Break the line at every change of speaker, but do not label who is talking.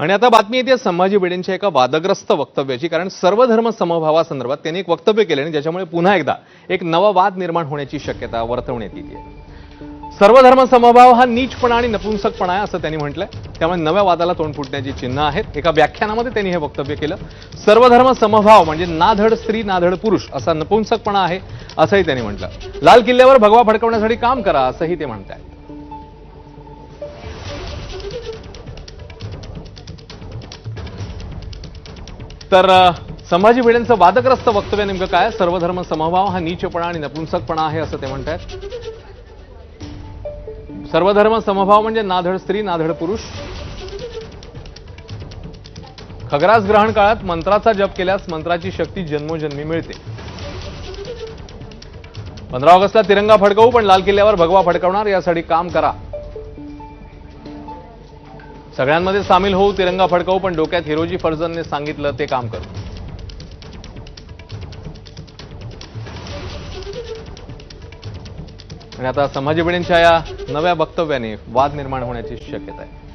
आणि आता बातमी येते संभाजी भिडेंच्या एका वादग्रस्त वक्तव्याची कारण सर्व धर्म समभावासंदर्भात त्यांनी एक वक्तव्य केले आणि ज्याच्यामुळे पुन्हा एकदा एक नवा वाद निर्माण होण्याची शक्यता वर्तवण्यात येते. सर्व धर्म समभाव हा नीचपणा आणि नपुंसकपणा आहे असं त्यांनी म्हटलंय. त्यामुळे नव्या वादाला तोंड फुटण्याची चिन्ह आहेत. एका व्याख्यानामध्ये त्यांनी हे वक्तव्य केलं. सर्व धर्म समभाव म्हणजे नाधड स्त्री नाधड पुरुष असा नपुंसकपणा आहे असंही त्यांनी म्हटलं. लाल किल्ल्यावर भगवा फडकवण्यासाठी काम करा असंही ते म्हणतायत. तर संभाजी भिडेंचं वादग्रस्त वक्तव्य नेमकं काय? सर्वधर्म समभाव हा नीचपणा आणि नपुंसकपणा आहे असं ते म्हणतात सर्वधर्म समभाव म्हणजे नाधड स्त्री नाधड पुरुष. खगरास ग्रहण काळात मंत्राचा जप केल्यास मंत्राची शक्ती जन्मोजन्मी मिळते. पंधरा ऑगस्टला तिरंगा फडकवू पण लाल किल्ल्यावर भगवा फडकवणार यासाठी काम करा. सगळ्यांमध्ये सामील होऊ तिरंगा फडकवू पण डोक्यात हिरोजी फर्जनने सांगितलं ते काम करू. आणि आता संभाजी भिडेंच्या या नव्या वक्तव्याने वाद निर्माण होण्याची शक्यता आहे.